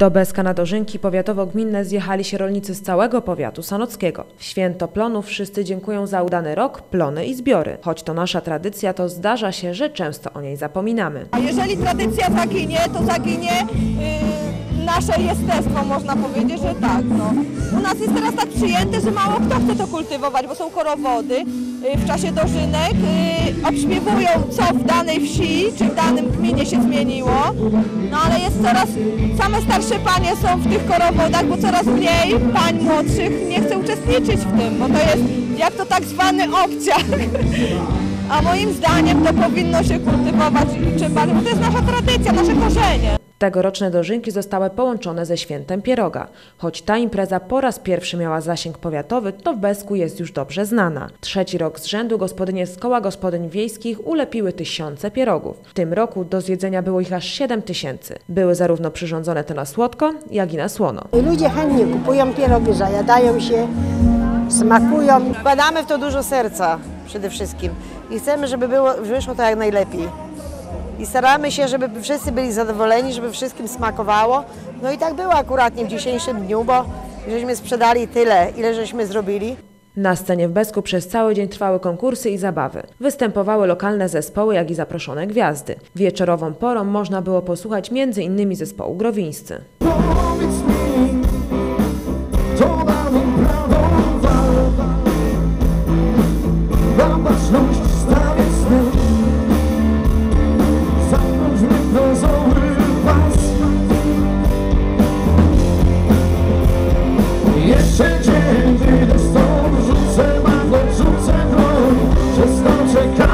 Do Beska na Dożynki powiatowo-gminne zjechali się rolnicy z całego powiatu sanockiego. W święto plonów wszyscy dziękują za udany rok, plony i zbiory. Choć to nasza tradycja, to zdarza się, że często o niej zapominamy. A jeżeli tradycja zaginie, to zaginie yy, nasze jestestwo, można powiedzieć, że tak. No. U nas jest teraz tak przyjęte, że mało kto chce to kultywować, bo są korowody w czasie dożynek, yy, obśmiewują co w danej wsi czy w danym gminie się zmieniło, no ale jest coraz, same starsze panie są w tych korowodach, bo coraz mniej pań młodszych nie chce uczestniczyć w tym, bo to jest jak to tak zwany obciach. A moim zdaniem to powinno się kultywować i bardziej, bo to jest nasza tradycja, nasze korzenie. Tegoroczne dożynki zostały połączone ze świętem Pieroga. Choć ta impreza po raz pierwszy miała zasięg powiatowy, to w Besku jest już dobrze znana. Trzeci rok z rzędu gospodynie z koła gospodyń wiejskich ulepiły tysiące pierogów. W tym roku do zjedzenia było ich aż 7 tysięcy. Były zarówno przyrządzone to na słodko, jak i na słono. Ludzie chętnie kupują pierogi, zajadają się, smakują. Wkładamy w to dużo serca przede wszystkim i chcemy, żeby było, wyszło to jak najlepiej. I staramy się, żeby wszyscy byli zadowoleni, żeby wszystkim smakowało. No i tak było akuratnie w dzisiejszym dniu, bo żeśmy sprzedali tyle, ile żeśmy zrobili. Na scenie w Besku przez cały dzień trwały konkursy i zabawy. Występowały lokalne zespoły, jak i zaproszone gwiazdy. Wieczorową porą można było posłuchać m.in. zespołu Growińscy. Powiedz mi, Przeziębię, stąd rzucę, mam, rzucę broń. Przez to czekam